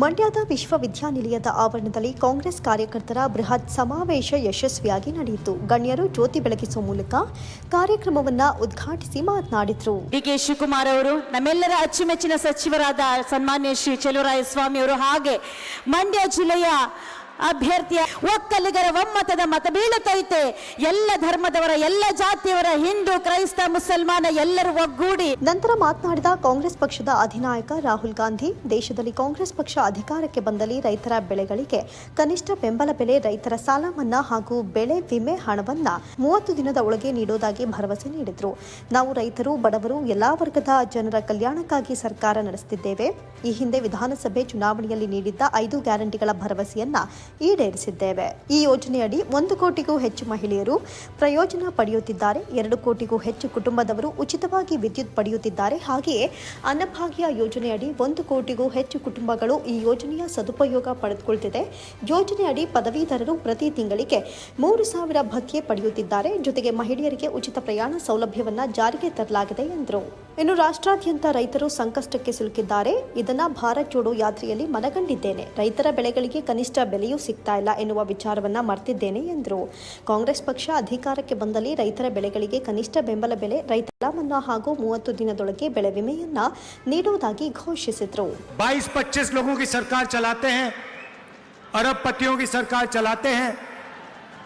ಮಂಡ್ಯದ ವಿಶ್ವವಿದ್ಯಾನಿಲಯದ ಆವರಣದಲ್ಲಿ ಕಾಂಗ್ರೆಸ್ ಕಾರ್ಯಕರ್ತರ ಬೃಹತ್ ಸಮಾವೇಶ ಯಶಸ್ವಿಯಾಗಿ ನಡೆಯಿತು. ಗಣ್ಯರು ಜ್ಯೋತಿ ಬೆಳಗಿಸುವ ಮೂಲಕ ಕಾರ್ಯಕ್ರಮವನ್ನು ಉದ್ಘಾಟಿಸಿ ಮಾತನಾಡಿದರು. ಡಿಕೆ ಶಿವಕುಮಾರ್ ಅವರು, ನಮ್ಮೆಲ್ಲರ ಅಚ್ಚುಮೆಚ್ಚಿನ ಸಚಿವರಾದ ಸನ್ಮಾನ್ಯ ಶ್ರೀ ಚೆಲುವರಾಯ ಸ್ವಾಮಿ ಅವರು ಹಾಗೆ ಮಂಡ್ಯ ಜಿಲ್ಲೆಯ ಅಭ್ಯರ್ಥಿಯ ಒಕ್ಕಲಿಗರ ಒಮ್ಮತದ ಮತ ಬೀಳುತ್ತೈತೆ ಎಲ್ಲ ಧರ್ಮದವರ, ಎಲ್ಲ ಜಾತಿಯವರ, ಹಿಂದೂ, ಕ್ರೈಸ್ತ, ಮುಸಲ್ಮಾನ ಎಲ್ಲರೂ ಒಗ್ಗೂಡಿ. ನಂತರ ಮಾತನಾಡಿದ ಕಾಂಗ್ರೆಸ್ ಪಕ್ಷದ ಅಧಿನಾಯಕ ರಾಹುಲ್ ಗಾಂಧಿ, ದೇಶದಲ್ಲಿ ಕಾಂಗ್ರೆಸ್ ಪಕ್ಷ ಅಧಿಕಾರಕ್ಕೆ ಬಂದಲ್ಲಿ ರೈತರ ಬೆಳೆಗಳಿಗೆ ಕನಿಷ್ಠ ಬೆಂಬಲ ಬೆಲೆ ರೈತರ ಸಾಲ ಮನ್ನಾ ಹಾಗೂ ಬೆಳೆ ವಿಮೆ ಹಣವನ್ನ ಮೂವತ್ತು ದಿನದ ಒಳಗೆ ನೀಡೋದಾಗಿ ಭರವಸೆ ನೀಡಿದ್ರು. ನಾವು ರೈತರು, ಬಡವರು, ಎಲ್ಲಾ ವರ್ಗದ ಜನರ ಕಲ್ಯಾಣಕ್ಕಾಗಿ ಸರ್ಕಾರ ನಡೆಸುತ್ತಿದ್ದೇವೆ ಈ ಹಿಂದೆ ವಿಧಾನಸಭೆ ಚುನಾವಣೆಯಲ್ಲಿ ನೀಡಿದ್ದ ಐದು ಗ್ಯಾರಂಟಿಗಳ ಭರವಸೆಯನ್ನ ಈಡೇರಿಸಿದ್ದೇವೆ. ಈ ಯೋಜನೆಯಡಿ ಒಂದು ಕೋಟಿಗೂ ಹೆಚ್ಚು ಮಹಿಳೆಯರು ಪ್ರಯೋಜನ ಪಡೆಯುತ್ತಿದ್ದಾರೆ. ಎರಡು ಕೋಟಿಗೂ ಹೆಚ್ಚು ಕುಟುಂಬದವರು ಉಚಿತವಾಗಿ ವಿದ್ಯುತ್ ಪಡೆಯುತ್ತಿದ್ದಾರೆ. ಹಾಗೆಯೇ ಅನ್ನಭಾಗ್ಯ ಯೋಜನೆಯಡಿ ಒಂದು ಕೋಟಿಗೂ ಹೆಚ್ಚು ಕುಟುಂಬಗಳು ಈ ಯೋಜನೆಯ ಸದುಪಯೋಗ ಪಡೆದುಕೊಳ್ತಿದೆ. ಯೋಜನೆಯಡಿ ಪದವೀಧರರು ಪ್ರತಿ ತಿಂಗಳಿಗೆ ಮೂರು ಸಾವಿರ ಭತ್ಯೆ ಪಡೆಯುತ್ತಿದ್ದಾರೆ. ಜೊತೆಗೆ ಮಹಿಳೆಯರಿಗೆ ಉಚಿತ ಪ್ರಯಾಣ ಸೌಲಭ್ಯವನ್ನು ಜಾರಿಗೆ ತರಲಾಗಿದೆ ಎಂದರು. ಇನ್ನು ರಾಷ್ಟ್ರಾದ್ಯಂತ ರೈತರು ಸಂಕಷ್ಟಕ್ಕೆ ಸಿಲುಕಿದ್ದಾರೆ. ಇದನ್ನ ಭಾರತ್ ಜೋಡೋ ಯಾತ್ರೆಯಲ್ಲಿ ಮನಗಂಡಿದ್ದೇನೆ. ರೈತರ ಬೆಳೆಗಳಿಗೆ ಕನಿಷ್ಠ ಬೆಲೆಯೂ ಸಿಗ್ತಾ ಇಲ್ಲ ಎನ್ನುವ ವಿಚಾರವನ್ನ ಮರ್ತಿದ್ದೇನೆ ಎಂದರು ಕಾಂಗ್ರೆಸ್ ಪಕ್ಷ ಅಧಿಕಾರಕ್ಕೆ ಬಂದಲ್ಲಿ ರೈತರ ಬೆಳೆಗಳಿಗೆ ಕನಿಷ್ಠ ಬೆಂಬಲ ಬೆಲೆ ರೈತರ ಸಾಲ ಮನ್ನಾ ಹಾಗೂ ಮೂವತ್ತು ದಿನದೊಳಗೆ ಬೆಳೆ ವಿಮೆಯನ್ನ ನೀಡುವುದಾಗಿ ಘೋಷಿಸಿದರು 22-25 लोगों की सरकार चलाते हैं अरबपतियों की सरकार चलाते हैं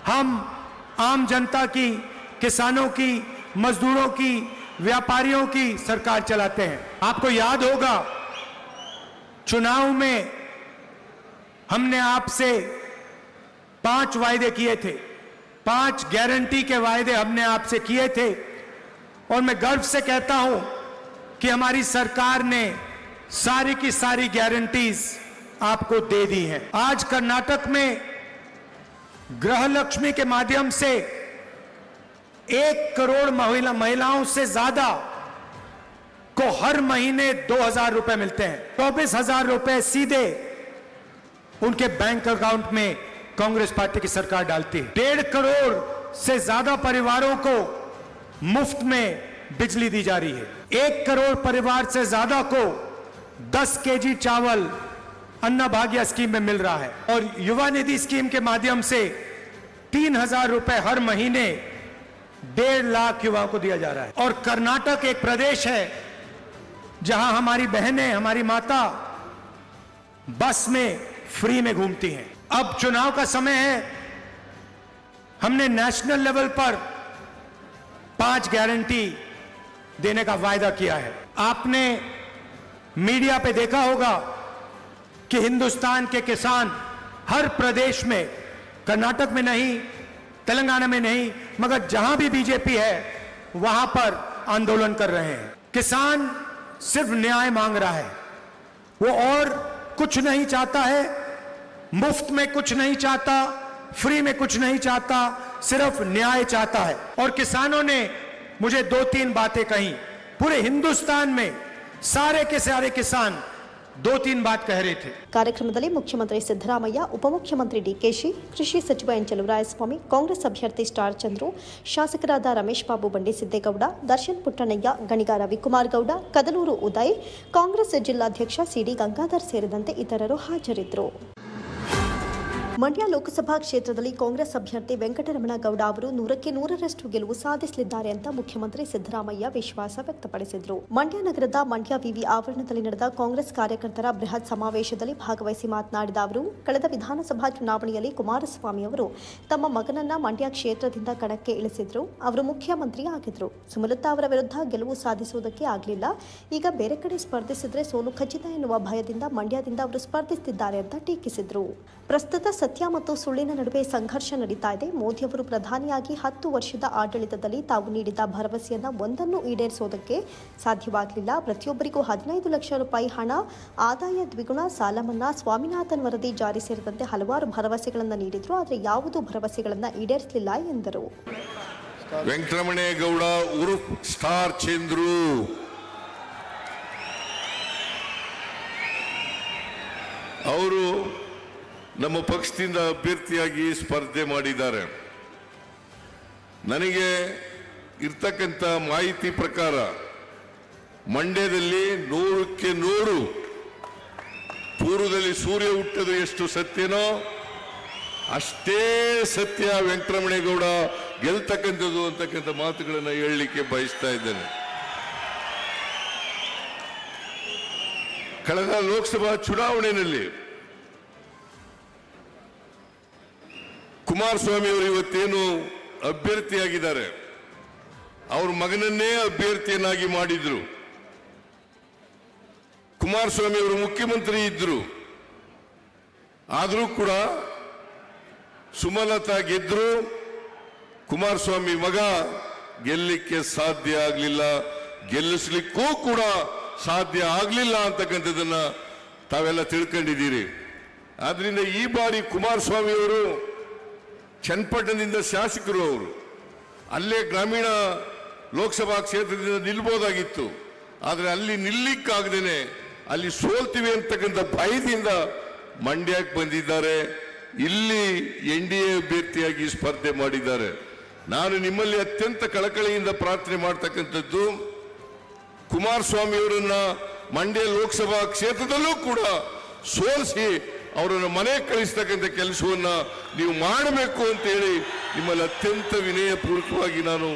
हम आम जनता की किसानों की मजदूरों की व्यापारियों की सरकार चलाते हैं आपको याद होगा चुनाव में हमने आपसे पाँच वायदे किए थे। पाँच गारंटी के वायदे हमने आपसे किए थे। और मैं गर्व से कहता हूँ कि हमारी सरकार ने सारी की सारी गारंटीज आपको दे दी हैं। आज कर्नाटक में गृह लक्ष्मी के माध्यम से एक करोड़ महिला, महिलाओं से ज़्यादा को हर महीने दो हज़ार रुपए मिलते हैं। चौबीस हज़ार रुपए सीधे उनके बैंक अकाउंट में कांग्रेस पार्टी की सरकार डालती है। डेढ़ करोड़ से ज़्यादा परिवारों को मुफ़्त में बिजली दी जा रही है। एक करोड़ परिवार से ज़्यादा को 10 केजी चावल अन्ना भाग्य स्कीम में मिल रहा है। और युवा निधि स्कीम के माध्यम से तीन हज़ार रुपए हर महीने डेढ़ लाख युवाओं को दिया जा रहा है। और कर्नाटक एक प्रदेश है जहाँ हमारी बहनें, हमारी माता बस में फ्री में घूमती हैं। अब चुनाव का समय है। हमने नेशनल लेवल पर पाँच गारंटी देने का वायदा किया है। आपने मीडिया पे देखा होगा कि हिंदुस्तान के किसान हर प्रदेश में, कर्नाटक में नहीं, तेलंगाना में नहीं, मगर जहाँ भी बीजेपी है, वहाँ पर आंदोलन कर रहे हैं। किसान सिर्फ़ न्याय मांग रहा है। वो और कुछ नहीं चाहता है मुफ्त में कुछ नहीं चाहता फ्री में कुछ नहीं चाहता सिर्फ न्याय चाहता है और किसानों ने मुझे दो तीन बातें कही पूरे हिंदुस्तान में सारे के सारे किसान दो तीन बात कह रहे थे ಕಾರ್ಯಕ್ರಮದಲ್ಲಿ ಮುಖ್ಯಮಂತ್ರಿ ಸಿದ್ದರಾಮಯ್ಯ ಉಪಮುಖ್ಯಮಂತ್ರಿ ಡಿಕೆಶಿ ಕೃಷಿ ಸಚಿವ ಎನ್ ಚಲುವರಾಯಸ್ವಾಮಿ ಕಾಂಗ್ರೆಸ್ ಅಭ್ಯರ್ಥಿ ಸ್ಟಾರ್ ಚಂದ್ರು ಶಾಸಕರಾದ ರಮೇಶ್ ಬಾಬು ಬಂಡಿಸಿದ್ದೇಗೌಡ ದರ್ಶನ್ ಪುಟ್ಟಣಯ್ಯ ಗಣಿಗ ರವಿಕುಮಾರ್ ಗೌಡ ಕದಲೂರು ಉದಯ್ ಕಾಂಗ್ರೆಸ್ ಜಿಲ್ಲಾಧ್ಯಕ್ಷ ಸಿಡಿ ಗಂಗಾಧರ್ ಸೇರಿದಂತೆ ಇತರರು ಹಾಜರಿದ್ದರು ಮಂಡ್ಯ ಲೋಕಸಭಾ ಕ್ಷೇತ್ರದಲ್ಲಿ ಕಾಂಗ್ರೆಸ್ ಅಭ್ಯರ್ಥಿ ವೆಂಕಟರಮಣ ಗೌಡ ಅವರು ನೂರಕ್ಕೆ ನೂರರಷ್ಟು ಗೆಲುವು ಸಾಧಿಸಲಿದ್ದಾರೆ ಅಂತ ಮುಖ್ಯಮಂತ್ರಿ ಸಿದ್ದರಾಮಯ್ಯ ವಿಶ್ವಾಸ ವ್ಯಕ್ತಪಡಿಸಿದರು. ಮಂಡ್ಯ ನಗರದ ಮಂಡ್ಯ ವಿವಿ ಆವರಣದಲ್ಲಿ ನಡೆದ ಕಾಂಗ್ರೆಸ್ ಕಾರ್ಯಕರ್ತರ ಬೃಹತ್ ಸಮಾವೇಶದಲ್ಲಿ ಭಾಗವಹಿಸಿ ಮಾತನಾಡಿದ ಅವರು, ಕಳೆದ ವಿಧಾನಸಭಾ ಚುನಾವಣೆಯಲ್ಲಿ ಕುಮಾರಸ್ವಾಮಿ ಅವರು ತಮ್ಮ ಮಗನನ್ನ ಮಂಡ್ಯ ಕ್ಷೇತ್ರದಿಂದ ಕಣಕ್ಕೆ ಇಳಿಸಿದ್ರು. ಅವರು ಮುಖ್ಯಮಂತ್ರಿ ಆಗಿದ್ರು. ಸುಮಲತಾ ಅವರ ವಿರುದ್ಧ ಗೆಲುವು ಸಾಧಿಸುವುದಕ್ಕೆ ಆಗಲಿಲ್ಲ. ಈಗ ಬೇರೆ ಕಡೆ ಸ್ಪರ್ಧಿಸಿದ್ರೆ ಸೋಲು ಖಚಿತ ಎನ್ನುವ ಭಯದಿಂದ ಮಂಡ್ಯದಿಂದ ಅವರು ಸ್ಪರ್ಧಿಸುತ್ತಿದ್ದಾರೆ ಅಂತ ಟೀಕಿಸಿದ್ರು. ಪ್ರಸ್ತುತ ಸತ್ಯ ಮತ್ತು ಸುಳ್ಳಿನ ನಡುವೆ ಸಂಘರ್ಷ ನಡೀತಾ ಇದೆ. ಮೋದಿ ಪ್ರಧಾನಿಯಾಗಿ ಹತ್ತು ವರ್ಷದ ಆಡಳಿತದಲ್ಲಿ ತಾವು ನೀಡಿದ ಭರವಸೆಯನ್ನ ಒಂದನ್ನು ಈಡೇರಿಸೋದಕ್ಕೆ ಸಾಧ್ಯವಾಗಲಿಲ್ಲ. ಪ್ರತಿಯೊಬ್ಬರಿಗೂ ಹದಿನೈದು ಲಕ್ಷ ರೂಪಾಯಿ ಹಣ, ಆದಾಯ, ದ್ವಿಗುಣ, ಸಾಲ ಮನ್ನಾ, ಸ್ವಾಮಿನಾಥನ್ ವರದಿ ಜಾರಿ ಸೇರಿದಂತೆ ಹಲವಾರು ಭರವಸೆಗಳನ್ನು ನೀಡಿದ್ರು. ಆದರೆ ಯಾವುದು ಭರವಸೆಗಳನ್ನು ಈಡೇರಿಸಲಿಲ್ಲ ಎಂದರು. ವೆಂಕಟರಮಣೇಗೌಡ ಉರುಫ್ ಸ್ಟಾರ್ ಚಂದ್ರು. ಅವರು ನಮ್ಮ ಪಕ್ಷದಿಂದ ಅಭ್ಯರ್ಥಿಯಾಗಿ ಸ್ಪರ್ಧೆ ಮಾಡಿದ್ದಾರೆ. ನನಗೆ ಇರ್ತಕ್ಕಂಥ ಮಾಹಿತಿ ಪ್ರಕಾರ ಮಂಡ್ಯದಲ್ಲಿ ನೂರಕ್ಕೆ ನೂರು, ಪೂರ್ವದಲ್ಲಿ ಸೂರ್ಯ ಹುಟ್ಟದು ಎಷ್ಟು ಸತ್ಯನೋ ಅಷ್ಟೇ ಸತ್ಯ ವೆಂಕಟರಮಣೇಗೌಡ ಗೆಲ್ತಕ್ಕಂಥದ್ದು ಅಂತಕ್ಕಂಥ ಮಾತುಗಳನ್ನು ಹೇಳಲಿಕ್ಕೆ ಬಯಸ್ತಾ ಇದ್ದೇನೆ. ಕಳೆದ ಲೋಕಸಭಾ ಚುನಾವಣೆಯಲ್ಲಿ ಕುಮಾರಸ್ವಾಮಿ ಅವರು ಇವತ್ತೇನು ಅಭ್ಯರ್ಥಿಯಾಗಿದ್ದಾರೆ? ಅವ್ರ ಮಗನನ್ನೇ ಅಭ್ಯರ್ಥಿಯನ್ನಾಗಿ ಮಾಡಿದ್ರು. ಕುಮಾರಸ್ವಾಮಿ ಅವರು ಮುಖ್ಯಮಂತ್ರಿ ಇದ್ರು. ಆದರೂ ಕೂಡ ಸುಮಲತಾ ಗೆದ್ರು. ಕುಮಾರಸ್ವಾಮಿ ಮಗ ಗೆಲ್ಲಲಿಕ್ಕೆ ಸಾಧ್ಯ ಆಗಲಿಲ್ಲ. ಗೆಲ್ಲಿಸ್ಲಿಕ್ಕೂ ಕೂಡ ಸಾಧ್ಯ ಆಗಲಿಲ್ಲ ಅಂತಕ್ಕಂಥದ್ದನ್ನ ತಾವೆಲ್ಲ ತಿಳ್ಕೊಂಡಿದ್ದೀರಿ. ಆದ್ರಿಂದ ಈ ಬಾರಿ ಕುಮಾರಸ್ವಾಮಿ ಅವರು ಚನ್ನಪಟ್ಟಣದಿಂದ ಶಾಸಕರು ಅವರು. ಅಲ್ಲೇ ಗ್ರಾಮೀಣ ಲೋಕಸಭಾ ಕ್ಷೇತ್ರದಿಂದ ನಿಲ್ಬೋದಾಗಿತ್ತು. ಆದರೆ ಅಲ್ಲಿ ನಿಲ್ಲಿಕ್ಕಾಗದೇನೆ ಅಲ್ಲಿ ಸೋಲ್ತೀವಿ ಅಂತಕ್ಕಂಥ ಭಯದಿಂದ ಮಂಡ್ಯಕ್ಕೆ ಬಂದಿದ್ದಾರೆ. ಇಲ್ಲಿ ಎನ್ ಡಿ ಎ ಅಭ್ಯರ್ಥಿಯಾಗಿ ಸ್ಪರ್ಧೆ ಮಾಡಿದ್ದಾರೆ. ನಾನು ನಿಮ್ಮಲ್ಲಿ ಅತ್ಯಂತ ಕಳಕಳಿಯಿಂದ ಪ್ರಾರ್ಥನೆ ಮಾಡ್ತಕ್ಕಂಥದ್ದು, ಕುಮಾರಸ್ವಾಮಿ ಅವರನ್ನ ಮಂಡ್ಯ ಲೋಕಸಭಾ ಕ್ಷೇತ್ರದಲ್ಲೂ ಕೂಡ ಸೋಲಿಸಿ ಅವರನ್ನು ಮನೆ ಕಳಿಸ್ತಕ್ಕಂಥ ಕೆಲಸವನ್ನು ನೀವು ಮಾಡಬೇಕು ಅಂತೇಳಿ ನಿಮ್ಮಲ್ಲಿ ಅತ್ಯಂತ ವಿನಯಪೂರ್ವಕವಾಗಿ ನಾನು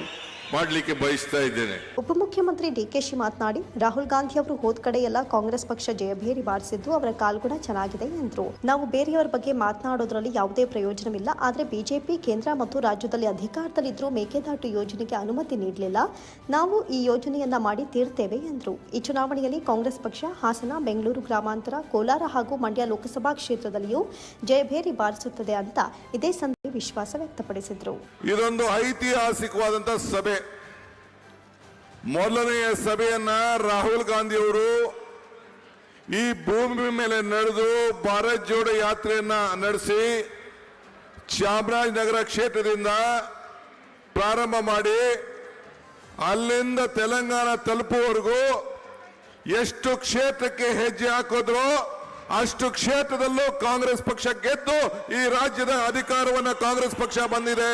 ಮಾಡಲಿಕ್ಕೆ ಬಯಸ್ತಾ ಇದ್ದೇನೆ. ಉಪಮುಖ್ಯಮಂತ್ರಿ ಡಿಕೆಶಿ ಮಾತನಾಡಿ, ರಾಹುಲ್ ಗಾಂಧಿ ಅವರು ಹೋದ ಕಡೆ ಎಲ್ಲ ಕಾಂಗ್ರೆಸ್ ಪಕ್ಷ ಜಯಭೇರಿ ಬಾರಿಸಿದ್ದು ಅವರ ಕಾಲ್ಗುಣ ಚೆನ್ನಾಗಿದೆ ಎಂದರು. ನಾವು ಬೇರೆಯವರ ಬಗ್ಗೆ ಮಾತನಾಡೋದ್ರಲ್ಲಿ ಯಾವುದೇ ಪ್ರಯೋಜನವಿಲ್ಲ. ಆದರೆ ಬಿಜೆಪಿ ಕೇಂದ್ರ ಮತ್ತು ರಾಜ್ಯದಲ್ಲಿ ಅಧಿಕಾರದಲ್ಲಿದ್ದರೂ ಮೇಕೆದಾಟು ಯೋಜನೆಗೆ ಅನುಮತಿ ನೀಡಲಿಲ್ಲ. ನಾವು ಈ ಯೋಜನೆಯನ್ನ ಮಾಡಿ ತೀರ್ತೇವೆ ಎಂದರು. ಈ ಚುನಾವಣೆಯಲ್ಲಿ ಕಾಂಗ್ರೆಸ್ ಪಕ್ಷ ಹಾಸನ, ಬೆಂಗಳೂರು ಗ್ರಾಮಾಂತರ, ಕೋಲಾರ ಹಾಗೂ ಮಂಡ್ಯ ಲೋಕಸಭಾ ಕ್ಷೇತ್ರದಲ್ಲಿಯೂ ಜಯಭೇರಿ ಬಾರಿಸುತ್ತದೆ ಅಂತ ಇದೇ ವಿಶ್ವಾಸ ವ್ಯಕ್ತಪಡಿಸಿದರು. ಇದೊಂದು ಐತಿಹಾಸಿಕವಾದಂತಹ ಸಭೆ. ಮೊದಲನೆಯ ಸಭೆಯನ್ನ ರಾಹುಲ್ ಗಾಂಧಿ ಅವರು ಈ ಭೂಮಿ ಮೇಲೆ ನಡೆದು ಭಾರತ್ ಜೋಡ ಯಾತ್ರೆಯನ್ನ ನಡೆಸಿ ಚಾಮರಾಜನಗರ ಕ್ಷೇತ್ರದಿಂದ ಪ್ರಾರಂಭ ಮಾಡಿ ಅಲ್ಲಿಂದ ತೆಲಂಗಾಣ ತಲುಪುವವರೆಗೂ ಎಷ್ಟು ಕ್ಷೇತ್ರಕ್ಕೆ ಹೆಜ್ಜೆ ಹಾಕಿದ್ರು ಅಷ್ಟು ಕ್ಷೇತ್ರದಲ್ಲೂ ಕಾಂಗ್ರೆಸ್ ಪಕ್ಷ ಗೆದ್ದು ಈ ರಾಜ್ಯದ ಅಧಿಕಾರವನ್ನು ಕಾಂಗ್ರೆಸ್ ಪಕ್ಷ ಬಂದಿದೆ.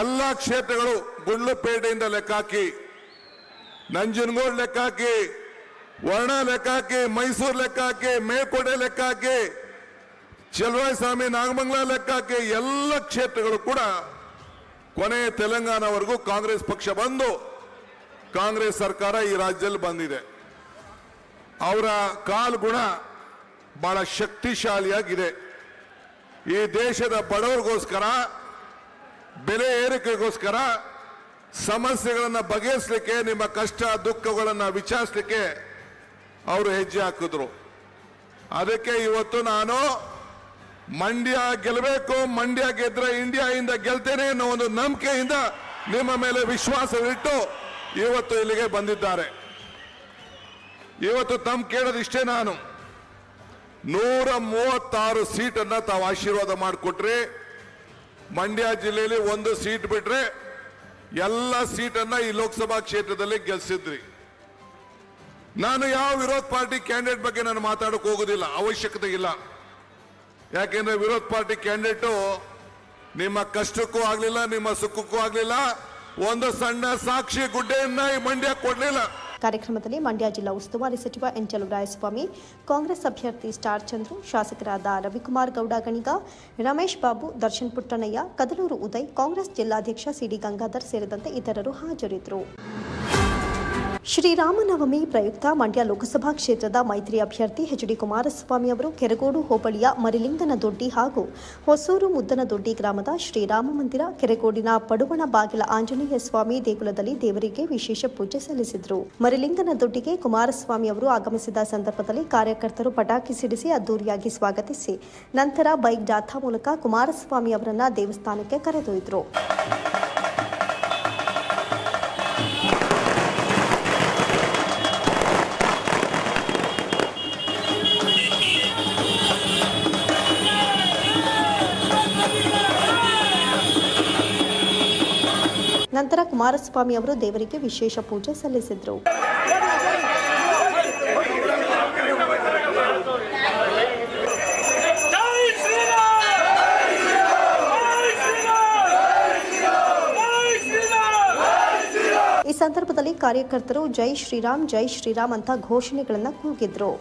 ಎಲ್ಲ ಕ್ಷೇತ್ರಗಳು ಗುಂಡ್ಲುಪೇಟೆಯಿಂದ ಲೆಕ್ಕಾಕಿ ನಂಜನಗೂಡು ಲೆಕ್ಕಾಕಿ ವರ್ಣ ಲೆಕ್ಕಾಕಿ ಮೈಸೂರು ಲೆಕ್ಕಾಕಿ ಮೇಲ್ಕೋಟೆ ಲೆಕ್ಕಾಕಿ ಸ್ವಾಮಿ ನಾಗಮಂಗಲ ಲೆಕ್ಕಾಕಿ ಎಲ್ಲ ಕ್ಷೇತ್ರಗಳು ಕೂಡ ಕೊನೆ ತೆಲಂಗಾಣವರೆಗೂ ಕಾಂಗ್ರೆಸ್ ಪಕ್ಷ ಬಂದು ಕಾಂಗ್ರೆಸ್ ಸರ್ಕಾರ ಈ ರಾಜ್ಯದಲ್ಲಿ ಬಂದಿದೆ. ಅವರ ಕಾಲ್ಗುಣ ಬಹಳ ಶಕ್ತಿಶಾಲಿಯಾಗಿದೆ. ಈ ದೇಶದ ಬಡವರಿಗೋಸ್ಕರ, ಬೆಲೆ ಏರಿಕೆಗೋಸ್ಕರ ಸಮಸ್ಯೆಗಳನ್ನು ಬಗೆಹರಿಸಲಿಕ್ಕೆ, ನಿಮ್ಮ ಕಷ್ಟ, ದುಃಖಗಳನ್ನು ವಿಚಾರಿಸಲಿಕ್ಕೆ ಅವರು ಹೆಜ್ಜೆ ಹಾಕಿದ್ರು. ಅದಕ್ಕೆ ಇವತ್ತು ನಾನು ಮಂಡ್ಯ ಗೆಲ್ಲಬೇಕು ಮಂಡ್ಯ ಗೆದ್ರೆ ಇಂಡಿಯಾ ಇಂದ ಗೆಲ್ತೇನೆ ಅನ್ನೋ ಒಂದು ನಂಬಿಕೆಯಿಂದ ನಿಮ್ಮ ಮೇಲೆ ವಿಶ್ವಾಸವಿಟ್ಟು ಇವತ್ತು ಇಲ್ಲಿಗೆ ಬಂದಿದ್ದಾರೆ. ಇವತ್ತು ತಮ್ಮ ಕೇಳೋದಿಷ್ಟೇ ನಾನು. ನೂರ ಮೂವತ್ತಾರು ಸೀಟನ್ನ ತಾವು ಆಶೀರ್ವಾದ ಮಾಡಿಕೊಟ್ರಿ, ಮಂಡ್ಯ ಜಿಲ್ಲೆಯಲ್ಲಿ ಒಂದು ಸೀಟ್ ಬಿಟ್ರೆ ಎಲ್ಲ ಸೀಟನ್ನ ಈ ಲೋಕಸಭಾ ಕ್ಷೇತ್ರದಲ್ಲಿ ಗೆಲ್ಸಿದ್ರಿ. ನಾನು ಯಾವ ವಿರೋಧ ಪಾರ್ಟಿ ಕ್ಯಾಂಡಿಡೇಟ್ ಬಗ್ಗೆ ನಾನು ಮಾತಾಡಕ್ ಹೋಗೋದಿಲ್ಲ, ಅವಶ್ಯಕತೆ ಇಲ್ಲ. ಯಾಕೆಂದ್ರೆ ವಿರೋಧ ಪಾರ್ಟಿ ಕ್ಯಾಂಡಿಡೇಟು ನಿಮ್ಮ ಕಷ್ಟಕ್ಕೂ ಆಗ್ಲಿಲ್ಲ, ನಿಮ್ಮ ಸುಖಕ್ಕೂ ಆಗ್ಲಿಲ್ಲ, ಒಂದು ಸಣ್ಣ ಸಾಕ್ಷಿ ಗುಡ್ಡೆಯನ್ನ ಈ ಮಂಡ್ಯ ಕೊಡ್ಲಿಲ್ಲ. ಕಾರ್ಯಕ್ರಮದಲ್ಲಿ ಮಂಡ್ಯ ಜಿಲ್ಲಾ ಉಸ್ತುವಾರಿ ಸಚಿವ ಎನ್ ಚಲುವರಾಯಸ್ವಾಮಿ ಕಾಂಗ್ರೆಸ್ ಅಭ್ಯರ್ಥಿ ಸ್ಟಾರ್ ಚಂದ್ರು, ಶಾಸಕರಾದ ರವಿಕುಮಾರ್ ಗೌಡ, ಗಣಿಗ, ರಮೇಶ್ ಬಾಬು, ದರ್ಶನ್ ಪುಟ್ಟಣಯ್ಯ ಕದಲೂರು ಉದಯ್, ಕಾಂಗ್ರೆಸ್ ಜಿಲ್ಲಾಧ್ಯಕ್ಷ ಸಿಡಿ ಗಂಗಾಧರ್ ಸೇರಿದಂತೆ ಇತರರು ಹಾಜರಿದ್ದರು. ಶ್ರೀರಾಮನವಮಿ ಪ್ರಯುಕ್ತ ಮಂಡ್ಯ ಲೋಕಸಭಾ ಕ್ಷೇತ್ರದ ಮೈತ್ರಿ ಅಭ್ಯರ್ಥಿ ಎಚ್ ಡಿ ಕುಮಾರಸ್ವಾಮಿ ಅವರು ಕೆರಗೋಡು, ಹೋಬಳಿಯ ಮರಿಲಿಂಗನ ದೊಡ್ಡಿ ಹಾಗೂ ಹೊಸೂರು ಮುದ್ದನದೊಡ್ಡಿ ಗ್ರಾಮದ ಶ್ರೀರಾಮ ಮಂದಿರ, ಕೆರೆಗೋಡಿನ ಪಡುವಣ ಬಾಗಿಲ ಆಂಜನೇಯ ಸ್ವಾಮಿ ದೇಗುಲದಲ್ಲಿ ದೇವರಿಗೆ ವಿಶೇಷ ಪೂಜೆ ಸಲ್ಲಿಸಿದರು. ಮರಿಲಿಂಗನದೊಡ್ಡಿಗೆ ಕುಮಾರಸ್ವಾಮಿ ಅವರು ಆಗಮಿಸಿದ ಸಂದರ್ಭದಲ್ಲಿ ಕಾರ್ಯಕರ್ತರು ಪಟಾಕಿ ಸಿಡಿಸಿ ಅದ್ದೂರಿಯಾಗಿ ಸ್ವಾಗತಿಸಿ, ನಂತರ ಬೈಕ್ ಜಾಥಾ ಮೂಲಕ ಕುಮಾರಸ್ವಾಮಿ ಅವರನ್ನು ದೇವಸ್ಥಾನಕ್ಕೆ ಕರೆದೊಯ್ದರು. ಕುಮಾರಸ್ವಾಮಿ ಅವರು ದೇವರಿಗೆ ವಿಶೇಷ ಪೂಜೆ ಸಲ್ಲಿಸಿದರು. ಈ ಸಂದರ್ಭದಲ್ಲಿ ಕಾರ್ಯಕರ್ತರು ಜೈ ಶ್ರೀರಾಮ್ ಜೈ ಶ್ರೀರಾಮ್ ಅಂತ ಘೋಷಣೆಗಳನ್ನು ಕೂಗಿದ್ರು.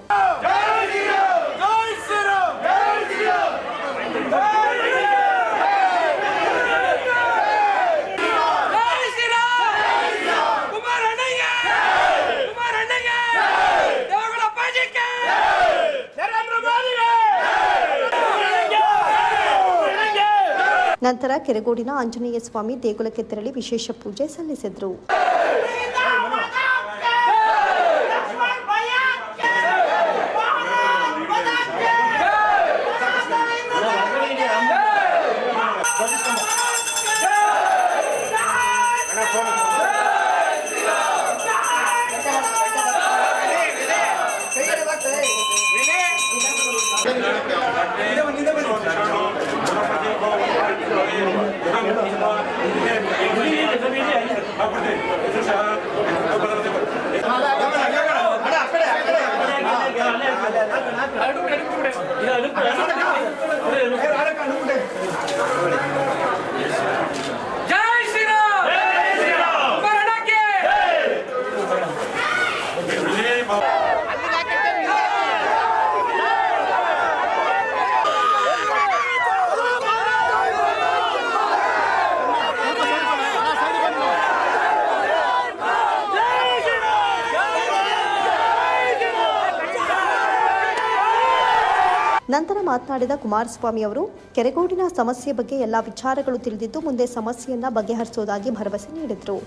ನಂತರ ಕೆರೆಗೋಡಿನ ಆಂಜನೇಯ ಸ್ವಾಮಿ ದೇಗುಲಕ್ಕೆ ತೆರಳಿ ವಿಶೇಷ ಪೂಜೆ ಸಲ್ಲಿಸಿದ್ರು. ಮಾತನಾಡಿದ ಕುಮಾರಸ್ವಾಮಿ ಅವರು, ಕೆರೆಗೋಡಿನ ಸಮಸ್ಯೆ ಬಗ್ಗೆ ಎಲ್ಲ ವಿಚಾರಗಳು ತಿಳಿದಿದ್ದು ಮುಂದೆ ಸಮಸ್ಯೆಯನ್ನ ಬಗೆಹರಿಸುವುದಾಗಿ ಭರವಸೆ ನೀಡಿದರು.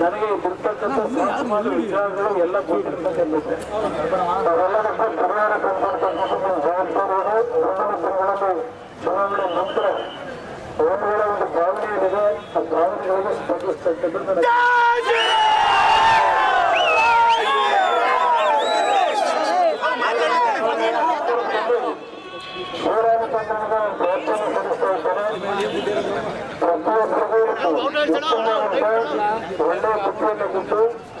ನನಗೆ ದಿನಗಳಲ್ಲಿ ಚುನಾವಣೆ ನಂತರ ಅವರುಗಳ ಒಂದು ಭಾವನೆ ಏನಿದೆ ಆ ಭಾವನೆಗಳಿಗೆ ಸ್ಪಂದಿಸ್ತಕ್ಕಂಥದ್ದು ನನಗೆ ಹೋರಾಟ ತಂಡದ ಪ್ರಯತ್ನ ಸಲ್ಲಿಸ್ತಾ ಇದ್ದೇನೆ ಪ್ರತಿಯೊಬ್ಬರಿಗೂ ಒಳ್ಳೆಯ ಬುದ್ಧಿಯನ್ನು ಕೊಟ್ಟು ಶ್ರೀರಾಮನ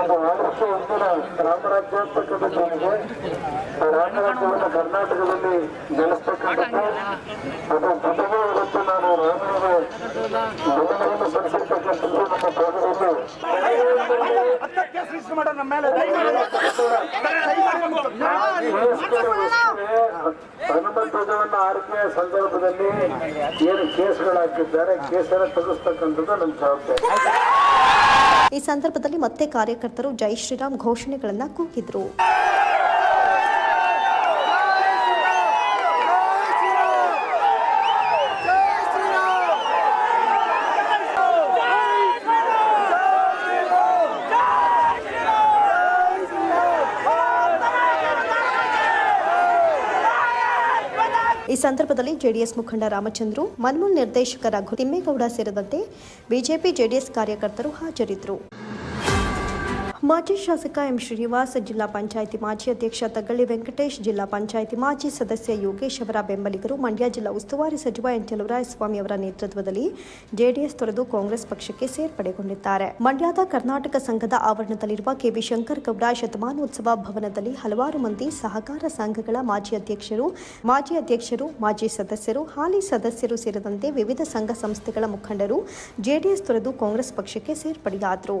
ಒಂದು ಆದರ್ಶ ಹಿಂದಿನ ರಾಮರಾಜ್ಯಾತ್ಮಕದ ಜನಿಗೆ ರಾಮರಾಜ್ಯವನ್ನು ಕರ್ನಾಟಕದಲ್ಲಿ ನೆಲೆಸ್ತಕ್ಕಂಥದ್ದು ಅದರ ಜೊತೆಗೆ ಇವತ್ತು ನಾನು ರಾಮನಿಗೆ ಬೆಂಬಲವನ್ನು ಸಲ್ಲಿಸಿರ್ತಕ್ಕಂಥದ್ದು ನಮ್ಮ ಭಾಗದಲ್ಲಿ ಹನುಮಧ್ವಜವನ್ನು ಆರಿಕೆಯ ಸಂದರ್ಭದಲ್ಲಿ ಏನು ಕೇಸ್ಗಳಾಕಿದ್ದಾರೆ ಕೇಸನ್ನು ತಗ್ಗಿಸ್ತಕ್ಕಂಥದ್ದು ನಮ್ಮ ಜವಾಬ್ದಾರಿ ಈ ಸಂದರ್ಭದಲ್ಲಿ ಮತ್ತೆ ಕಾರ್ಯಕರ್ತರು ಜೈ ಶ್ರೀರಾಮ್ ಘೋಷಣೆಗಳನ್ನು ಕೂಗಿದ್ರು. ಸಂದರ್ಭದಲ್ಲಿ ಜೆಡಿಎಸ್ ಮುಖಂಡ ರಾಮಚಂದ್ರು ಮನ್ಮೂಲ್ ನಿರ್ದೇಶಕ ರಘು ತಿಮ್ಮೇಗೌಡ ಸೇರಿದಂತೆ ಬಿಜೆಪಿ ಜೆಡಿಎಸ್ ಕಾರ್ಯಕರ್ತರು ಹಾಜರಿದ್ದರು. ಮಾಜಿ ಶಾಸಕ ಎಂ ಶ್ರೀನಿವಾಸ್, ಜಿಲ್ಲಾ ಪಂಚಾಯಿತಿ ಮಾಜಿ ಅಧ್ಯಕ್ಷ ತಗಳ್ಳಿ ವೆಂಕಟೇಶ್, ಜಿಲ್ಲಾ ಪಂಚಾಯಿತಿ ಮಾಜಿ ಸದಸ್ಯ ಯೋಗೇಶ್ ಅವರ ಬೆಂಬಲಿಗರು, ಮಂಡ್ಯ ಜಿಲ್ಲಾ ಉಸ್ತುವಾರಿ ಸಚಿವ ಎನ್ ಸ್ವಾಮಿ ಅವರ ನೇತೃತ್ವದಲ್ಲಿ ಜೆಡಿಎಸ್ ತೊರೆದು ಕಾಂಗ್ರೆಸ್ ಪಕ್ಷಕ್ಕೆ ಸೇರ್ಪಡೆಗೊಂಡಿದ್ದಾರೆ. ಮಂಡ್ಯದ ಕರ್ನಾಟಕ ಸಂಘದ ಆವರಣದಲ್ಲಿರುವ ಕೆವಿ ಶಂಕರ್ ಗೌಡ ಶತಮಾನೋತ್ಸವ ಭವನದಲ್ಲಿ ಹಲವಾರು ಮಂದಿ ಸಹಕಾರ ಸಂಘಗಳ ಮಾಜಿ ಅಧ್ಯಕ್ಷರು ಮಾಜಿ ಅಧ್ಯಕ್ಷರು, ಮಾಜಿ ಸದಸ್ಯರು, ಹಾಲಿ ಸದಸ್ಯರು ಸೇರಿದಂತೆ ವಿವಿಧ ಸಂಘ ಸಂಸ್ಥೆಗಳ ಮುಖಂಡರು ಜೆಡಿಎಸ್ ತೊರೆದು ಕಾಂಗ್ರೆಸ್ ಪಕ್ಷಕ್ಕೆ ಸೇರ್ಪಡೆಯಾದರು.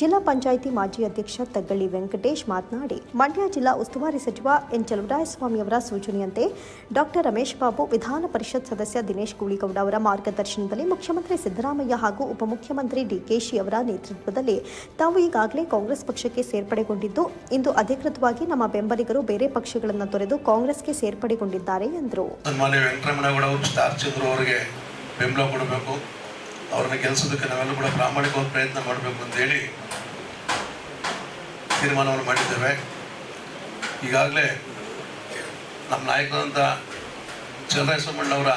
ಜಿಲ್ಲಾ ಪಂಚಾಯಿತಿ ಮಾಜಿ ಅಧ್ಯಕ್ಷ ತಗ್ಗಳ್ಳಿ ವೆಂಕಟೇಶ್ ಮಾತನಾಡಿ, ಮಂಡ್ಯ ಜಿಲ್ಲಾ ಉಸ್ತುವಾರಿ ಸಚಿವ ಎನ್ ಚಲುವರಾಯಸ್ವಾಮಿ ಅವರ ಸೂಚನೆಯಂತೆ ಡಾಕ್ಟರ್ ರಮೇಶ್ ಬಾಬು, ವಿಧಾನ ಪರಿಷತ್ ಸದಸ್ಯ ದಿನೇಶ್ ಗೂಳಿಗೌಡ ಅವರ ಮಾರ್ಗದರ್ಶನದಲ್ಲಿ ಮುಖ್ಯಮಂತ್ರಿ ಸಿದ್ದರಾಮಯ್ಯ ಹಾಗೂ ಉಪಮುಖ್ಯಮಂತ್ರಿ ಡಿಕೆಶಿ ಅವರ ನೇತೃತ್ವದಲ್ಲಿ ತಾವು ಈಗಾಗಲೇ ಕಾಂಗ್ರೆಸ್ ಪಕ್ಷಕ್ಕೆ ಸೇರ್ಪಡೆಗೊಂಡಿದ್ದು, ಇಂದು ಅಧಿಕೃತವಾಗಿ ನಮ್ಮ ಬೆಂಬಲಿಗರು ಬೇರೆ ಪಕ್ಷಗಳನ್ನು ತೊರೆದು ಕಾಂಗ್ರೆಸ್ಗೆ ಸೇರ್ಪಡೆಗೊಂಡಿದ್ದಾರೆ ಎಂದರು. ಅವರು ಸ್ಟಾರ್ ಚಂದ್ರು ಅವರಿಗೆ ಬೆಂಬಲ ಕೊಡಬೇಕು. ಅವ್ರನ್ನ ಗೆಲ್ಸೋದಕ್ಕೆ ನಾವೆಲ್ಲ ಕೂಡ ಪ್ರಾಮಾಣಿಕವಾದ ಪ್ರಯತ್ನ ಮಾಡಬೇಕು ಅಂತೇಳಿ ತೀರ್ಮಾನವನ್ನು ಮಾಡಿದ್ದೇವೆ. ಈಗಾಗಲೇ ನಮ್ಮ ನಾಯಕರಾದಂಥ ಚಂದ್ರಸೋಮಣ್ಣವರ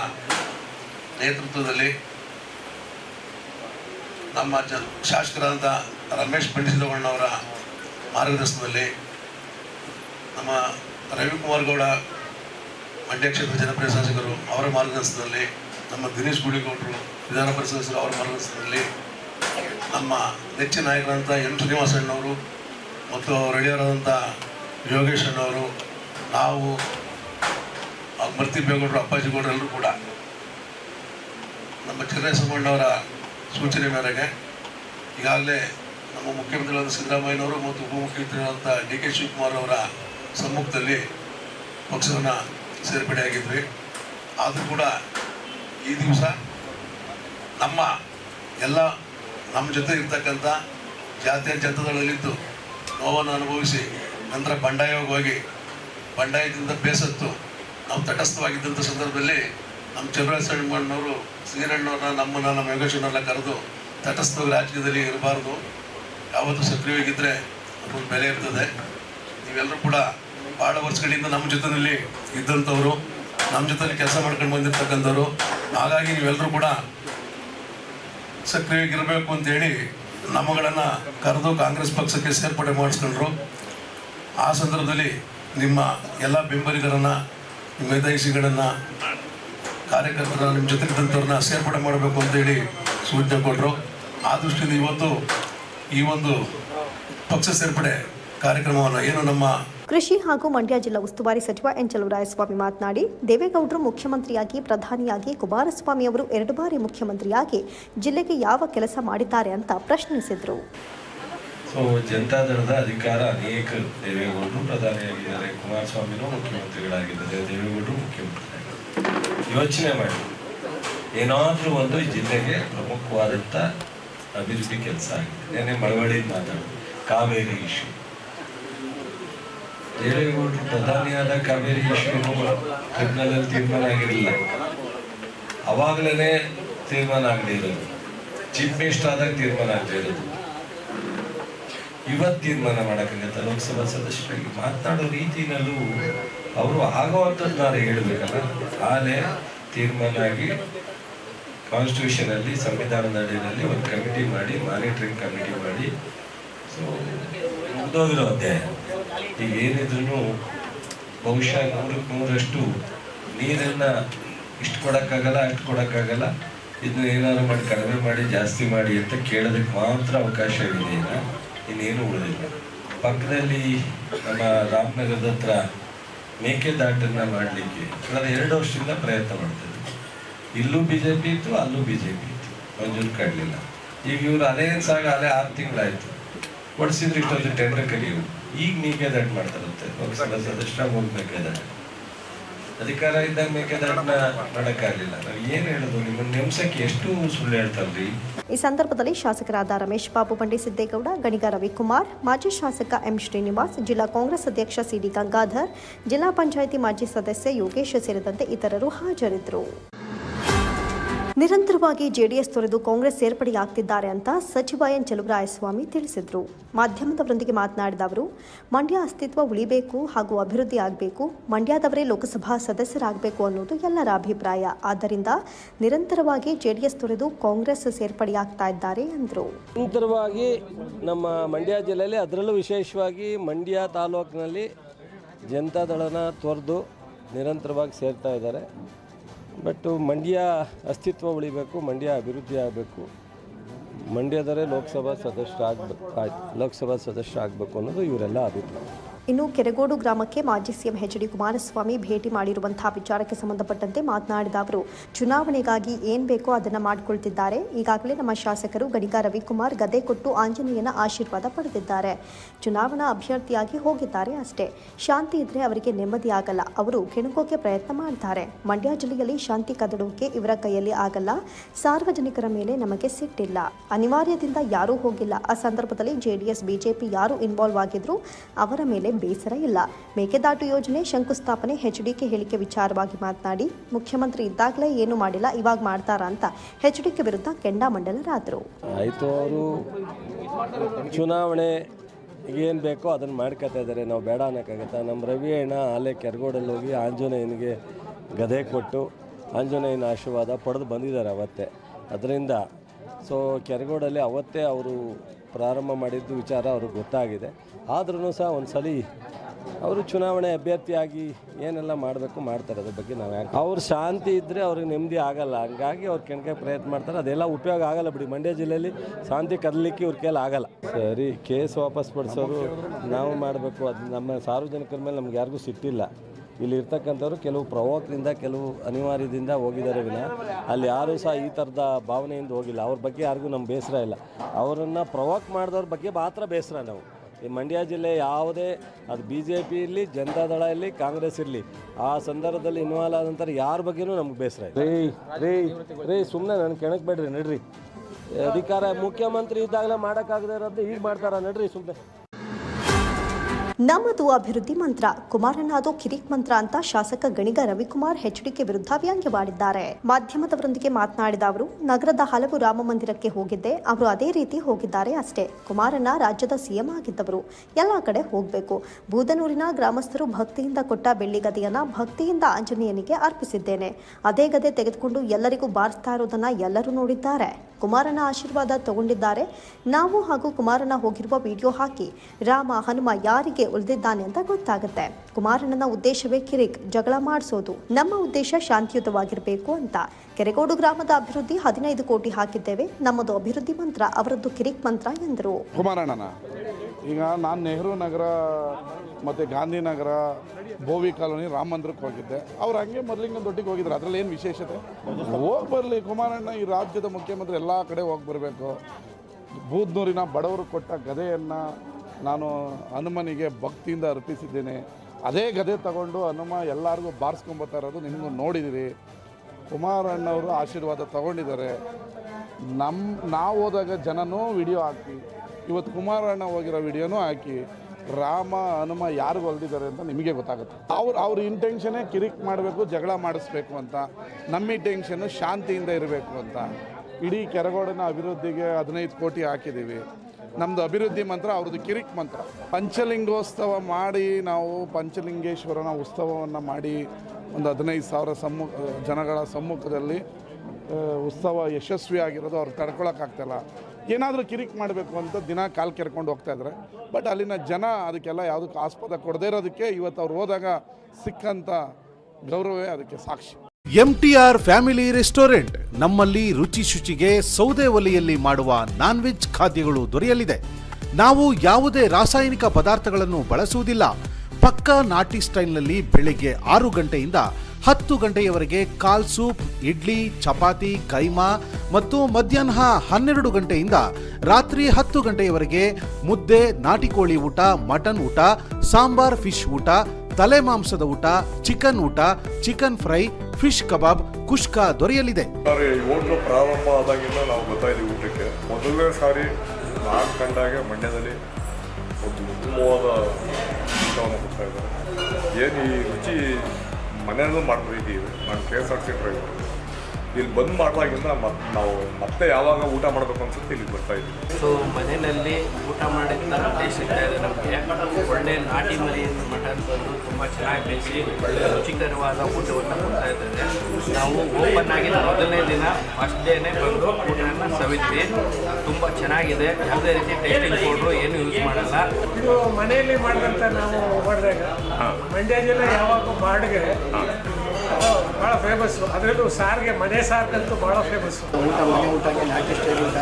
ನೇತೃತ್ವದಲ್ಲಿ ನಮ್ಮ ಜ ಶಾಸಕರಾದಂಥ ರಮೇಶ್ ಪಂಡಿತವಣ್ಣವರ ಮಾರ್ಗದರ್ಶನದಲ್ಲಿ ನಮ್ಮ ರವಿಕುಮಾರ್ ಗೌಡ ಮಂಡ್ಯ ಕ್ಷೇತ್ರ ಜನಪ್ರಿಯ ಶಾಸಕರು ಅವರ ಮಾರ್ಗದರ್ಶನದಲ್ಲಿ, ನಮ್ಮ ದಿನೇಶ್ ಗುಡಿಗೌಡರು, ವಿಧಾನ ಪರಿಷತ್ ಅವರ ಮಾರ್ಗದರ್ಶನದಲ್ಲಿ, ನಮ್ಮ ನೆಚ್ಚಿನ ನಾಯಕರಂಥ ಎನ್ ಶ್ರೀನಿವಾಸ ಅಣ್ಣವರು ಮತ್ತು ರೆಡಿಯವರಾದಂಥ ಯೋಗೇಶ್ ಅಣ್ಣವರು ನಾವು ಮರ್ತಿ ಬೇಗೌಡರು, ಅಪ್ಪಾಜಿ ಗೌಡರು ಎಲ್ಲರೂ ಕೂಡ. ನಮ್ಮ ಚಿನ್ನಯ್ಯನವರ ಸೂಚನೆ ಮೇರೆಗೆ ಈಗಾಗಲೇ ನಮ್ಮ ಮುಖ್ಯಮಂತ್ರಿಗಳಾದ ಸಿದ್ದರಾಮಯ್ಯನವರು ಮತ್ತು ಉಪಮುಖ್ಯಮಂತ್ರಿಗಳಾದಂಥ ಡಿ ಕೆ ಶಿವಕುಮಾರ್ ಅವರ ಸಮ್ಮುಖದಲ್ಲಿ ಪಕ್ಷವನ್ನು ಸೇರ್ಪಡೆಯಾಗಿದ್ವಿ. ಆದರೂ ಕೂಡ ಈ ದಿವಸ ನಮ್ಮ ಎಲ್ಲ ನಮ್ಮ ಜೊತೆ ಇರ್ತಕ್ಕಂಥ ಜಾತಿಯ ಜಂತದಳಲ್ಲಿದ್ದು ನೋವನ್ನು ಅನುಭವಿಸಿ ನಂತರ ಬಂಡಾಯವಾಗಿ ಬಂಡಾಯದಿಂದ ಬೇಸತ್ತು ನಾವು ತಟಸ್ಥವಾಗಿದ್ದಂಥ ಸಂದರ್ಭದಲ್ಲಿ ನಮ್ಮ ಚಂದ್ರಸಣ್ಣವರು ಸಿಂಗಣ್ಣವ್ರನ್ನ ನಮ್ಮನ್ನ, ನಮ್ಮ ಯೋಗೇಶ್ವರನ್ನೆಲ್ಲ ಕರೆದು ತಟಸ್ಥವಾಗಿ ರಾಜಕೀಯದಲ್ಲಿ ಇರಬಾರ್ದು. ಯಾವತ್ತೂ ಸಕ್ರಿಯವಾಗಿದ್ದರೆ ಅದೊಂದು ಬೆಲೆ ಇರ್ತದೆ. ನೀವೆಲ್ಲರೂ ಕೂಡ ಭಾಳ ವರ್ಷಗಳಿಂದ ನಮ್ಮ ಜೊತೆಯಲ್ಲಿ ಇದ್ದಂಥವ್ರು, ನಮ್ಮ ಜೊತೆಯಲ್ಲಿ ಕೆಲಸ ಮಾಡ್ಕೊಂಡು ಬಂದಿರ್ತಕ್ಕಂಥವ್ರು. ಹಾಗಾಗಿ ನೀವೆಲ್ಲರೂ ಕೂಡ ಸಕ್ರಿಯವಾಗಿರಬೇಕು ಅಂತೇಳಿ ನಮ್ಮಗಳನ್ನು ಕರೆದು ಕಾಂಗ್ರೆಸ್ ಪಕ್ಷಕ್ಕೆ ಸೇರ್ಪಡೆ ಮಾಡಿಸ್ಕೊಂಡ್ರು. ಆ ಸಂದರ್ಭದಲ್ಲಿ ನಿಮ್ಮ ಎಲ್ಲ ಬೆಂಬಲಿಗರನ್ನು, ನಿಮ್ಮ ಹಿತೈಷಿಗಳನ್ನು ಕಾರ್ಯಕರ್ತರ ನಿಮ್ಮ ಜೊತೆಗಿದ್ದಂಥವ್ರನ್ನ ಸೇರ್ಪಡೆ ಮಾಡಬೇಕು ಅಂತೇಳಿ ಸೂಚನೆ ಕೊಟ್ಟರು ಆ ದೃಷ್ಟಿಯಿಂದ ಇವತ್ತು ಈ ಒಂದು ಪಕ್ಷ ಸೇರ್ಪಡೆ ಕಾರ್ಯಕ್ರಮವನ್ನು ಏನು ನಮ್ಮ ಕೃಷಿ ಹಾಗೂ ಮಂಡ್ಯ ಜಿಲ್ಲಾ ಉಸ್ತುವಾರಿ ಸಚಿವ ಎನ್ ಚಲುವರಾಯಸ್ವಾಮಿ ಮಾತನಾಡಿ, ದೇವೇಗೌಡರು ಮುಖ್ಯಮಂತ್ರಿಯಾಗಿ, ಪ್ರಧಾನಿಯಾಗಿ, ಕುಮಾರಸ್ವಾಮಿ ಅವರು ಎರಡು ಬಾರಿ ಮುಖ್ಯಮಂತ್ರಿಯಾಗಿ ಜಿಲ್ಲೆಗೆ ಯಾವ ಕೆಲಸ ಮಾಡಿದ್ದಾರೆ ಅಂತ ಪ್ರಶ್ನಿಸಿದರು. ಜನತಾದಳದ ಅಧಿಕಾರ ಅನೇಕ ದೇವೇಗೌಡರು ಪ್ರಧಾನಿಯಾಗಿದ್ದಾರೆ, ಕುಮಾರಸ್ವಾಮಿನೂ ಮುಖ್ಯಮಂತ್ರಿಗಳಾಗಿದ್ದಾರೆ, ದೇವೇಗೌಡರು ಮುಖ್ಯಮಂತ್ರಿ ಯೋಚನೆ ಮಾಡಿ. ಏನಾದರೂ ಒಂದು ಜಿಲ್ಲೆಗೆ ಪ್ರಮುಖವಾದಂಥ ಅಭಿವೃದ್ಧಿ ಕೆಲಸ ಆಗಿದೆ. ಏನೇ ಮಳವಳ್ಳಿ ಮಾತಾಡೋದು ಕಾವೇರಿ ಇಶ್ಯೂ ದೇವೇಗೌಡರು ಪ್ರಧಾನಿಯಾದ ಕಾವೇರಿ ಇಶ್ಯೂ ತೀರ್ಮಾನ ಆಗಿರಲಿಲ್ಲ. ಅವಾಗಲೇ ತೀರ್ಮಾನ ಆಗಲಿರೋದು ಚೀಫ್ ಮಿನಿಸ್ಟರ್ ಆದಾಗ ತೀರ್ಮಾನ ಆಗದೇ ಇರೋದು ಇವತ್ತು ತೀರ್ಮಾನ ಮಾಡೋಕ್ಕಾಗತ್ತೆ ಲೋಕಸಭಾ ಸದಸ್ಯರಾಗಿ? ಮಾತನಾಡೋ ರೀತಿನಲ್ಲೂ ಅವರು ಆಗೋವಂಥದ್ದು ನಾನು ಹೇಳಬೇಕಲ್ಲ. ಆಲೇ ತೀರ್ಮಾನ ಆಗಿ ಕಾನ್ಸ್ಟಿಟ್ಯೂಷನ್ ಅಲ್ಲಿ ಸಂವಿಧಾನದ ಅಡಿಯಲ್ಲಿ ಒಂದು ಕಮಿಟಿ ಮಾಡಿ ಮಾನಿಟರಿಂಗ್ ಕಮಿಟಿ ಮಾಡಿ. ಸೊ ಮುಗ್ದೋಗಿರೋ ಅಧ್ಯಾಯ. ಈಗ ಏನಿದ್ರು ಬಹುಶಃ ನೂರಕ್ಕೆ ನೂರಷ್ಟು ನೀರನ್ನ ಇಷ್ಟು ಕೊಡೋಕ್ಕಾಗಲ್ಲ, ಅಷ್ಟು ಕೊಡೋಕ್ಕಾಗಲ್ಲ. ಇದನ್ನ ಏನಾದ್ರು ಮಾಡಿ, ಕಡಿಮೆ ಮಾಡಿ, ಜಾಸ್ತಿ ಮಾಡಿ ಅಂತ ಕೇಳೋದಕ್ಕೆ ಮಾತ್ರ ಅವಕಾಶ ಈಗ. ಇನ್ನೇನು ಉಳಿದಿಲ್ಲ. ಪಕ್ಕದಲ್ಲಿ ನಮ್ಮ ರಾಮನಗರದ ಹತ್ರ ಮೇಕೆದಾಟನ್ನ ಮಾಡಲಿಕ್ಕೆ ಕಳೆದ ಎರಡು ವರ್ಷದಿಂದ ಪ್ರಯತ್ನ ಮಾಡ್ತಿದ್ವಿ ಇಲ್ಲೂ ಬಿ ಜೆ ಪಿ ಇತ್ತು, ಅಲ್ಲೂ ಬಿ ಜೆ ಪಿ ಇತ್ತು. ಮಂಜೂರು ಕಡಲಿಲ್ಲ. ಈಗ ಇವರು ಅದೇ ಆಗ ಅಲ್ಲೇ ಆರು ತಿಂಗಳಾಯಿತು. ಕೊಡಿಸಿದ್ರೆ ಇಷ್ಟೊಂದು ಟೆಂಡರ್ ಕರಿಯವು ಈಗ ಮೇಕೆದಾಟು ಮಾಡ್ತಾರಂತೆ. ಲೋಕಸಭಾ ಸದಸ್ಯರಾಗಿ ಹೋಗಿ ಮೇಕೆದಾಟು ಅಧಿಕಾರ ಇದ್ದಾಗ ಮೇಕೆದಾಟನ್ನ ಮಾಡೋಕ್ಕಾಗಲಿಲ್ಲ. ನಾವು ಏನು ಹೇಳೋದು? ನಿಮ್ಮನ್ನು ನೆಮ್ಸಕ್ಕೆ ಎಷ್ಟು ಸುಳ್ಳು ಹೇಳ್ತಾರ್ರಿ? ಈ ಸಂದರ್ಭದಲ್ಲಿ ಶಾಸಕರಾದ ರಮೇಶ್ ಬಾಬು ಬಂಡಿ ಸಿದ್ದೇಗೌಡ, ಗಣಿಗ ರವಿಕುಮಾರ್, ಮಾಜಿ ಶಾಸಕ ಎಂ ಶ್ರೀನಿವಾಸ್, ಜಿಲ್ಲಾ ಕಾಂಗ್ರೆಸ್ ಅಧ್ಯಕ್ಷ ಸಿಡಿ ಗಂಗಾಧರ್, ಜಿಲ್ಲಾ ಪಂಚಾಯಿತಿ ಮಾಜಿ ಸದಸ್ಯ ಯೋಗೇಶ್ ಸೇರಿದಂತೆ ಇತರರು ಹಾಜರಿದ್ದರು. ನಿರಂತರವಾಗಿ ಜೆಡಿಎಸ್ ತೊರೆದು ಕಾಂಗ್ರೆಸ್ ಸೇರ್ಪಡೆಯಾಗ್ತಿದ್ದಾರೆ ಅಂತ ಸಚಿವ ಎನ್ ಚಲುವರಾಯಸ್ವಾಮಿ ತಿಳಿಸಿದರು. ಮಾಧ್ಯಮದವರೊಂದಿಗೆ ಮಾತನಾಡಿದ ಅವರು, ಮಂಡ್ಯ ಅಸ್ತಿತ್ವ ಉಳಿಬೇಕು ಹಾಗೂ ಅಭಿವೃದ್ಧಿ ಆಗಬೇಕು, ಮಂಡ್ಯದವರೇ ಲೋಕಸಭಾ ಸದಸ್ಯರಾಗಬೇಕು ಅನ್ನೋದು ಎಲ್ಲರ ಅಭಿಪ್ರಾಯ. ಆದ್ದರಿಂದ ನಿರಂತರವಾಗಿ ಜೆಡಿಎಸ್ ತೊರೆದು ಕಾಂಗ್ರೆಸ್ ಸೇರ್ಪಡೆಯಾಗ್ತಾ ಇದ್ದಾರೆ ಎಂದರು ನಿರಂತರವಾಗಿ ನಮ್ಮ ಮಂಡ್ಯ ಜಿಲ್ಲೆಯಲ್ಲಿ ಅದರಲ್ಲೂ ವಿಶೇಷವಾಗಿ ಮಂಡ್ಯ ತಾಲೂಕಿನಲ್ಲಿ ಜನತಾದಳನ ತೊರೆದು ನಿರಂತರವಾಗಿ ಸೇರ್ತಾ ಇದ್ದಾರೆ. ಬಟ್ ಮಂಡ್ಯ ಅಸ್ತಿತ್ವ ಉಳಿಬೇಕು, ಮಂಡ್ಯ ಅಭಿವೃದ್ಧಿ ಆಗಬೇಕು. ಮಂಡ್ಯದವರೇ ಲೋಕಸಭಾ ಸದಸ್ಯರಾಗಬೇಕು ಲೋಕಸಭಾ ಸದಸ್ಯರಾಗಬೇಕು ಅನ್ನೋದು ಇವರೆಲ್ಲ ಅಭಿಪ್ರಾಯ. ಇನ್ನು ಕೆರೆಗೋಡು ಗ್ರಾಮಕ್ಕೆ ಮಾಜಿ ಸಿಎಂ ಎಚ್ ಡಿ ಕುಮಾರಸ್ವಾಮಿ ಭೇಟಿ ಮಾಡಿರುವಂತಹ ವಿಚಾರಕ್ಕೆ ಸಂಬಂಧಪಟ್ಟಂತೆ ಮಾತನಾಡಿದ ಅವರು, ಚುನಾವಣೆಗಾಗಿ ಏನ್ ಬೇಕೋ ಅದನ್ನ ಮಾಡಿಕೊಳ್ತಿದ್ದಾರೆ. ಈಗಾಗಲೇ ನಮ್ಮ ಶಾಸಕರು ಗಣಿಗ ರವಿಕುಮಾರ್ ಗದೆ ಕೊಟ್ಟು ಆಂಜನೇಯನ ಆಶೀರ್ವಾದ ಪಡೆದಿದ್ದಾರೆ. ಚುನಾವಣಾ ಅಭ್ಯರ್ಥಿಯಾಗಿ ಹೋಗಿದ್ದಾರೆ ಅಷ್ಟೇ. ಶಾಂತಿ ಇದ್ರೆ ಅವರಿಗೆ ನೆಮ್ಮದಿ ಆಗಲ್ಲ. ಅವರು ಕೆಣಕೋಕೆ ಪ್ರಯತ್ನ ಮಾಡ್ತಾರೆ. ಮಂಡ್ಯ ಜಿಲ್ಲೆಯಲ್ಲಿ ಶಾಂತಿ ಕದಡುವಿಕೆ ಇವರ ಕೈಯಲ್ಲಿ ಆಗಲ್ಲ. ಸಾರ್ವಜನಿಕರ ಮೇಲೆ ನಮಗೆ ಸಿಟ್ಟಿಲ್ಲ. ಅನಿವಾರ್ಯದಿಂದ ಯಾರೂ ಹೋಗಿಲ್ಲ. ಆ ಸಂದರ್ಭದಲ್ಲಿ ಜೆಡಿಎಸ್, ಬಿಜೆಪಿ ಯಾರು ಇನ್ವಾಲ್ವ್ ಆಗಿದ್ರು ಅವರ ಮೇಲೆ ಬೇಸರ ಇಲ್ಲ. ಮೇಕೆದಾಟು ಯೋಜನೆ, ಶಂಕುಸ್ಥಾಪನೆ, ಎಚ್ಡಿಕೆ ಹೇಳಿಕೆ ವಿಚಾರವಾಗಿ ಮಾತನಾಡಿ, ಮುಖ್ಯಮಂತ್ರಿ ಇದ್ದಾಗಲೇ ಏನು ಮಾಡಿಲ್ಲ, ಇವಾಗ ಮಾಡ್ತಾರಾ ಅಂತ ಎಚ್ಡಿಕೆ ವಿರುದ್ಧ ಕೆಂಡಾಮಂಡಲರಾದರು ಆಯಿತು, ಅವರು ಚುನಾವಣೆ ಏನು ಬೇಕೋ ಅದನ್ನು ಮಾಡ್ಕೋತಾ ಇದ್ದಾರೆ. ನಾವು ಬೇಡ ಅನ್ನೋಕ್ಕಾಗತ್ತಾ? ನಮ್ಮ ರವಿ ಅಣ್ಣ ಅಲ್ಲೇ ಕೆರಗೋಡಲ್ಲಿ ಹೋಗಿ ಆಂಜನೇಯನಿಗೆ ಗದೆ ಕೊಟ್ಟು ಆಂಜನೇಯನ ಆಶೀರ್ವಾದ ಪಡೆದು ಬಂದಿದ್ದಾರೆ ಅವತ್ತೇ. ಅದರಿಂದ, ಸೊ ಕೆರಗೋಡಲ್ಲಿ ಅವತ್ತೇ ಅವರು ಪ್ರಾರಂಭ ಮಾಡಿದ್ದು ವಿಚಾರ ಅವ್ರಿಗೆ ಗೊತ್ತಾಗಿದೆ. ಆದ್ರೂ ಸಹ ಒಂದು ಸಲ ಅವರು ಚುನಾವಣೆ ಅಭ್ಯರ್ಥಿಯಾಗಿ ಏನೆಲ್ಲ ಮಾಡಬೇಕು ಮಾಡ್ತಾರೆ ಅದ್ರ ಬಗ್ಗೆ ನಾವು ಯಾಕೆ ಅವ್ರು ಶಾಂತಿ ಇದ್ದರೆ ಅವ್ರಿಗೆ ನೆಮ್ಮದಿ ಆಗಲ್ಲ. ಹಂಗಾಗಿ ಅವ್ರು ಕೆಣಕೆ ಪ್ರಯತ್ನ ಮಾಡ್ತಾರೆ. ಅದೆಲ್ಲ ಉಪಯೋಗ ಆಗಲ್ಲ ಬಿಡಿ. ಮಂಡ್ಯ ಜಿಲ್ಲೆಯಲ್ಲಿ ಶಾಂತಿ ಕದಲಿಕ್ಕೆ ಇವ್ರ ಕೈಲಿ ಆಗಲ್ಲ. ಸರಿ, ಕೇಸ್ ವಾಪಸ್ ಪಡಿಸೋರು ನಾವು ಮಾಡಬೇಕು. ಅದು ನಮ್ಮ ಸಾರ್ವಜನಿಕರ ಮೇಲೆ ನಮ್ಗೆ ಯಾರಿಗೂ ಸಿಟ್ಟಿಲ್ಲ. ಇಲ್ಲಿ ಇರ್ತಕ್ಕಂಥವ್ರು ಕೆಲವು ಪ್ರವೋಕ್ರಿಂದ ಕೆಲವು ಅನಿವಾರ್ಯದಿಂದ ಹೋಗಿದ್ದಾರೆ ವಿನ ಅಲ್ಲಿ ಯಾರೂ ಸಹ ಈ ಥರದ ಭಾವನೆಯಿಂದ ಹೋಗಿಲ್ಲ. ಅವ್ರ ಬಗ್ಗೆ ಯಾರಿಗೂ ನಮ್ಮ ಬೇಸರ ಇಲ್ಲ. ಅವರನ್ನು ಪ್ರವೋಕ್ ಮಾಡಿದವ್ರ ಬಗ್ಗೆ ಮಾತ್ರ ಬೇಸರ ನಾವು. ಈ ಮಂಡ್ಯ ಜಿಲ್ಲೆ ಯಾವುದೇ ಅದು ಬಿ ಜೆ ಪಿ ಇರಲಿ ಜನತಾದಳ ಇರಲಿ ಕಾಂಗ್ರೆಸ್ ಇರಲಿ ಆ ಸಂದರ್ಭದಲ್ಲಿ ಇನ್ವಾಲ್ವ್ ನಂತರ ಯಾರ ಬಗ್ಗೆನೂ ನಮ್ಗೆ ಬೇಸರ ಇಲ್ಲ. ರೀ ರೀ ರೀ ಸುಮ್ಮನೆ ನಾನು ಕೆಣಕ್ ಬೇಡ್ರಿ ನಡ್ರಿ. ಅಧಿಕಾರ ಮುಖ್ಯಮಂತ್ರಿ ಇದ್ದಾಗಲೇ ಮಾಡೋಕ್ಕಾಗದೇ ಇರೋದು ಈಗ ಮಾಡ್ತಾರ ನಡ್ರಿ ಸುಮ್ಮನೆ ನಮ್ಮದು ಅಭಿವೃದ್ಧಿ ಮಂತ್ರ ಕುಮಾರಣ್ಣ ಅದು ಕಿರಿಕ್ ಮಂತ್ರ ಅಂತ ಶಾಸಕ ಗಣಿಗ ರವಿಕುಮಾರ್ ಹೆಚ್ಡಿಕೆ ವಿರುದ್ಧ ವ್ಯಂಗ್ಯವಾಡಿದ್ದಾರೆ. ಮಾಧ್ಯಮದವರೊಂದಿಗೆ ಮಾತನಾಡಿದ ಅವರು, ನಗರದ ಹಲವು ರಾಮ ಮಂದಿರಕ್ಕೆ ಹೋಗಿದ್ದೆ, ಅವರು ಅದೇ ರೀತಿ ಹೋಗಿದ್ದಾರೆ ಅಷ್ಟೇ. ಕುಮಾರಣ್ಣ ರಾಜ್ಯದ ಸಿಎಂ ಆಗಿದ್ದವರು, ಎಲ್ಲ ಕಡೆ ಹೋಗಬೇಕು. ಬೂದನೂರಿನ ಗ್ರಾಮಸ್ಥರು ಭಕ್ತಿಯಿಂದ ಕೊಟ್ಟ ಬೆಳ್ಳಿ ಗದೆಯನ್ನ ಭಕ್ತಿಯಿಂದ ಆಂಜನೇಯನಿಗೆ ಅರ್ಪಿಸಿದ್ದೇನೆ. ಅದೇ ಗದೆ ತೆಗೆದುಕೊಂಡು ಎಲ್ಲರಿಗೂ ಬಾರಿಸ್ತಾ ಇರೋದನ್ನ ಎಲ್ಲರೂ ನೋಡಿದ್ದಾರೆ. ಕುಮಾರನ ಆಶೀರ್ವಾದ ತಗೊಂಡಿದ್ದಾರೆ. ನಾವು ಹಾಗೂ ಕುಮಾರನ ಹೋಗಿರುವ ವಿಡಿಯೋ ಹಾಕಿ ರಾಮ ಹನುಮ ಯಾರಿಗೆ ಉಳಿದಿದ್ದಾನೆ ಅಂತ ಗೊತ್ತಾಗುತ್ತೆ. ಕುಮಾರಣ್ಣನ ಉದ್ದೇಶವೇ ಕಿರಿಕ್, ಜಗಳ ಮಾಡಿಸೋದು. ನಮ್ಮ ಉದ್ದೇಶ ಶಾಂತಿಯುತವಾಗಿರಬೇಕು ಅಂತ. ಕೆರೆಗೋಡು ಗ್ರಾಮದ ಅಭಿವೃದ್ಧಿ ಹದಿನೈದು ಕೋಟಿ ಹಾಕಿದ್ದೇವೆ. ನಮ್ಮದು ಅಭಿವೃದ್ಧಿ ಮಂತ್ರ, ಅವರದ್ದು ಕಿರಿಕ್ ಮಂತ್ರ ಎಂದರು. ಈಗ ನಾನು ನೆಹರು ನಗರ ಮತ್ತು ಗಾಂಧಿನಗರ ಬೋವಿ ಕಾಲೋನಿ ರಾಮ ಮಂದಿರಕ್ಕೆ ಹೋಗಿದ್ದೆ. ಅವ್ರು ಹಂಗೆ ಮೊದಲಿಂಗ ದೊಡ್ಡಿಗೆ ಹೋಗಿದ್ರು. ಅದರಲ್ಲಿ ಏನು ವಿಶೇಷತೆ? ಹೋಗಿ ಬರಲಿ ಕುಮಾರಣ್ಣ, ಈ ರಾಜ್ಯದ ಮುಖ್ಯಮಂತ್ರಿ ಎಲ್ಲ ಕಡೆ ಹೋಗಿ ಬರಬೇಕು. ಬೂದ್ನೂರಿನ ಬಡವರು ಕೊಟ್ಟ ಗದೆಯನ್ನು ನಾನು ಹನುಮನಿಗೆ ಭಕ್ತಿಯಿಂದ ಅರ್ಪಿಸಿದ್ದೇನೆ. ಅದೇ ಗದೆ ತಗೊಂಡು ಹನುಮ ಎಲ್ಲರಿಗೂ ಬಾರಿಸ್ಕೊಂಬತ್ತಾ ಇರೋದು ನಿಮಗೂ ನೋಡಿದಿರಿ. ಕುಮಾರಣ್ಣವರು ಆಶೀರ್ವಾದ ತಗೊಂಡಿದ್ದಾರೆ. ನಮ್ಮ ನಾವು ಹೋದಾಗ ಜನನೂ ವಿಡಿಯೋ ಹಾಕಿ ಇವತ್ತು ಕುಮಾರಣ್ಣ ಹೋಗಿರೋ ವಿಡಿಯೋನೂ ಹಾಕಿ, ರಾಮ, ಹನುಮ ಯಾರು ಹೊಲ್ದಿದ್ದಾರೆ ಅಂತ ನಿಮಗೆ ಗೊತ್ತಾಗುತ್ತೆ. ಅವ್ರು ಅವ್ರ ಇಂಟೆನ್ಷನೇ ಕಿರಿಕ್ ಮಾಡಬೇಕು, ಜಗಳ ಮಾಡಿಸ್ಬೇಕು ಅಂತ, ನಮ್ಮ ಇಂಟೆನ್ಷನ್ನು ಶಾಂತಿಯಿಂದ ಇರಬೇಕು ಅಂತ. ಇಡೀ ಕೆರಗೋಡನ ಅಭಿವೃದ್ಧಿಗೆ ಹದಿನೈದು ಕೋಟಿ ಹಾಕಿದ್ದೀವಿ. ನಮ್ಮದು ಅಭಿವೃದ್ಧಿ ಮಂತ್ರ, ಅವ್ರದ್ದು ಕಿರಿಕ್ ಮಂತ್ರ. ಪಂಚಲಿಂಗೋತ್ಸವ ಮಾಡಿ ನಾವು ಪಂಚಲಿಂಗೇಶ್ವರನ ಉತ್ಸವವನ್ನು ಮಾಡಿ ಒಂದು ಹದಿನೈದು ಸಾವಿರ ಸಮ್ಮುಖ ಜನಗಳ ಸಮ್ಮುಖದಲ್ಲಿ ಉತ್ಸವ ಯಶಸ್ವಿಯಾಗಿರೋದು ಅವ್ರು ತಡ್ಕೊಳಕ್ಕಾಗ್ತಾಯಿಲ್ಲ ಏನಾದರೂ ಕಿರಿಕ್ ಮಾಡಬೇಕು ಅಂತ ದಿನ ಕಾಲು ಕೆರ್ಕೊಂಡು ಹೋಗ್ತಾ ಇದ್ದಾರೆ. ಬಟ್ ಅಲ್ಲಿನ ಜನ ಅದಕ್ಕೆಲ್ಲ ಯಾವುದಕ್ಕೂ ಆಸ್ಪದ ಕೊಡದೇ ಇರೋದಕ್ಕೆ ಇವತ್ತು ಅವ್ರು ಹೋದಾಗ ಸಿಕ್ಕಂಥ ಗೌರವವೇ ಅದಕ್ಕೆ ಸಾಕ್ಷಿ. M T R family restaurant ನಮ್ಮಲ್ಲಿ ರುಚಿ ಶುಚಿಗೆ ಸೌದೆ ಒಲೆಯಲ್ಲಿ ಮಾಡುವ ನಾನ್ ವೆಜ್ ಖಾದ್ಯಗಳು ದೊರೆಯಲಿದೆ. ನಾವು ಯಾವುದೇ ರಾಸಾಯನಿಕ ಪದಾರ್ಥಗಳನ್ನು ಬಳಸುವುದಿಲ್ಲ. ಪಕ್ಕಾ ನಾಟಿ ಸ್ಟೈಲ್ನಲ್ಲಿ ಬೆಳಿಗ್ಗೆ ಆರು ಗಂಟೆಯಿಂದ ಹತ್ತು ಗಂಟೆಯವರೆಗೆ ಕಾಲ್ ಸೂಪ್, ಇಡ್ಲಿ, ಚಪಾತಿ, ಕೈಮಾ ಮತ್ತು ಮಧ್ಯಾಹ್ನ ಹನ್ನೆರಡು ಗಂಟೆಯಿಂದ ರಾತ್ರಿ ಹತ್ತು ಗಂಟೆಯವರೆಗೆ ಮುದ್ದೆ ನಾಟಿ ಕೋಳಿ ಊಟ, ಮಟನ್ ಊಟ, ಸಾಂಬಾರ್, ಫಿಶ್ ಊಟ, ತಲೆ ಮಾಂಸದ ಊಟ, ಚಿಕನ್ ಊಟ, chicken fry, fish kebab, kushka ದೊರೆಯಲಿದೆ. ಹೋಟ್ಲು ಪ್ರಾರಂಭ ಆದಾಗಿಂದ ನಾವು ಗೊತ್ತಾಯಿದ್ದೀವಿ ಊಟಕ್ಕೆ. ಮೊದಲನೇ ಸಾರಿ ನಾನು ಕಂಡಾಗ ಮಂಡ್ಯದಲ್ಲಿ ಒಂದು ಉತ್ತಮವಾದ ಊಟವನ್ನು ಕೊಡ್ತಾ ಇದ್ದಾರೆ. ಏನು ಈ ರುಚಿ ಮನೆಯಲ್ಲೂ ಮಾಡ್ತಾ ಇದ್ದೀವಿ ಇದೆ ನಾನು K S R C driver ಇಲ್ಲಿ ಬಂದು ಮಾಡಿದಾಗಿಂದ ಮತ್ತೆ ನಾವು ಮತ್ತೆ ಯಾವಾಗ ಊಟ ಮಾಡಬೇಕು ಅನ್ಸುತ್ತೆ ಇಲ್ಲಿ ಬರ್ತಾ ಇದ್ದೀವಿ. ಸೊ ಮನೆಯಲ್ಲಿ ಊಟ ಮಾಡಿದ ಟೇಸ್ಟ್ ಸಿಗ್ತಾ ಇದೆ ನಮಗೆ. ಒಳ್ಳೆ ನಾಟಿ ಮರಿ ಮಟನ್ ಬಂದು ತುಂಬ ಚೆನ್ನಾಗಿ ಬೇಯಿಸಿ ಒಳ್ಳೆ ರುಚಿಕರವಾದ ಊಟವನ್ನು ಕೊಡ್ತಾ ಇದ್ದಾರೆ. ನಾವು ಓಪನ್ ಆಗಿ ಮೊದಲನೇ ದಿನ ಫಸ್ಟ್ ಡೇನೇ ಬಂದು ಊಟನ ಸವಿದ್ವಿ. ತುಂಬ ಚೆನ್ನಾಗಿದೆ. ಯಾವುದೇ ರೀತಿ ಟೇಸ್ಟಿಂಗ್ ಪೌಡ್ರು ಏನು ಯೂಸ್ ಮಾಡಲ್ಲ. ಇದು ಮನೆಯಲ್ಲಿ ಮಾಡಿದಂತ ನಾವು ಮಾಡಿದಾಗ ಮಂಡ್ಯ ಜಿಲ್ಲೆ ಯಾವಾಗ ಬಾಡಿಗೆ. ಭಾಳ ಫೇಮಸ್ಸು ಅದರಲ್ಲೂ ಸಾರಿಗೆ ಮನೆ ಸಾರ್ಗಂತೂ ಭಾಳ ಫೇಮಸ್ಸು ಊಟ ಮನೆ ಊಟಕ್ಕೆ ನಾಟಿ ಸ್ಟೈಲ್ ಊಟ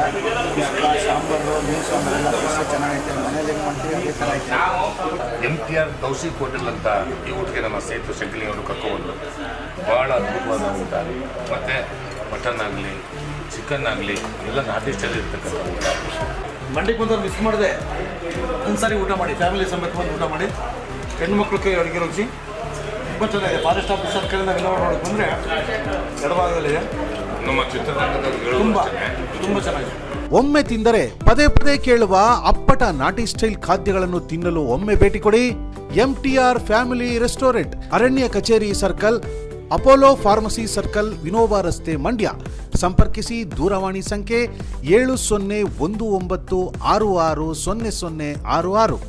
ಸಾಂಬಾರು ಮೀನು ಸಾಂಬಾರು ಎಲ್ಲ ಚೆನ್ನಾಗೈತೆ ಮನೇಲಿ ಮಾಡ್ತೀವಿ ಅದೇ ಥರ ಐತೆ. ಎಂ ಟಿ ಆರ್ ದೌಸಿ ಹೋಟೆಲ್ ಅಂತ ಈ ಊಟಕ್ಕೆ ನಮ್ಮ ಸೇತು ಶಂಕಲಿ ಅವರು ಕರ್ಕೊಬಂದು ಭಾಳ ಅದ್ಭುತವಾದ ಊಟ. ಮತ್ತು ಮಟನ್ ಆಗಲಿ ಚಿಕನ್ ಆಗಲಿ ಎಲ್ಲ ನಾಟಿ ಸ್ಟೈಲ್ ಇರ್ತಕ್ಕಂಥ ಊಟ. ಮಂಡಿಗೆ ಬಂದವ್ರು ಮಿಸ್ ಮಾಡಿದೆ. ಒಂದ್ಸಾರಿ ಊಟ ಮಾಡಿ ಫ್ಯಾಮಿಲಿ ಸಮೇತ ಬಂದು ಊಟ ಮಾಡಿ. ಹೆಣ್ಮಕ್ಳಿಗೆ ಕೈ ಅಡುಗೆ ರುಚಿ. ತುಂಬ ಚೆನ್ನಾಗಿದೆ. ಫಾರೆಸ್ಟ್ ಆಫೀಸರ್ ಕಡೆಯಿಂದ ವಿನೋಡ್ ನೋಡೋಕೆ ಬಂದರೆ ಎಡಭಾಗದಲ್ಲಿದೆ. ನಮ್ಮ ಚಿತ್ರರಂಗದ ತುಂಬ ತುಂಬ ಚೆನ್ನಾಗಿದೆ. ಒಮ್ಮೆ ತಿಂದರೆ ಪದೇ ಪದೇ ಕೇಳುವ ಅಪ್ಪಟ ನಾಟಿ ಸ್ಟೈಲ್ ಖಾದ್ಯಗಳನ್ನು ತಿನ್ನಲು ಒಮ್ಮೆ ಭೇಟಿ ಕೊಡಿ. ಎಂಟಿಆರ್ ಫ್ಯಾಮಿಲಿ ರೆಸ್ಟೋರೆಂಟ್ ಅರಣ್ಯ ಕಚೇರಿ circle Apollo pharmacy circle Vinoba ರಸ್ತೆ ಮಂಡ್ಯ. ಸಂಪರ್ಕಿಸಿ ದೂರವಾಣಿ ಸಂಖ್ಯೆ ಏಳು ಸೊನ್ನೆ ಒಂದು ಒಂಬತ್ತು ಆರು ಆರು ಸೊನ್ನೆ ಸೊನ್ನೆ ಆರು ಆರು.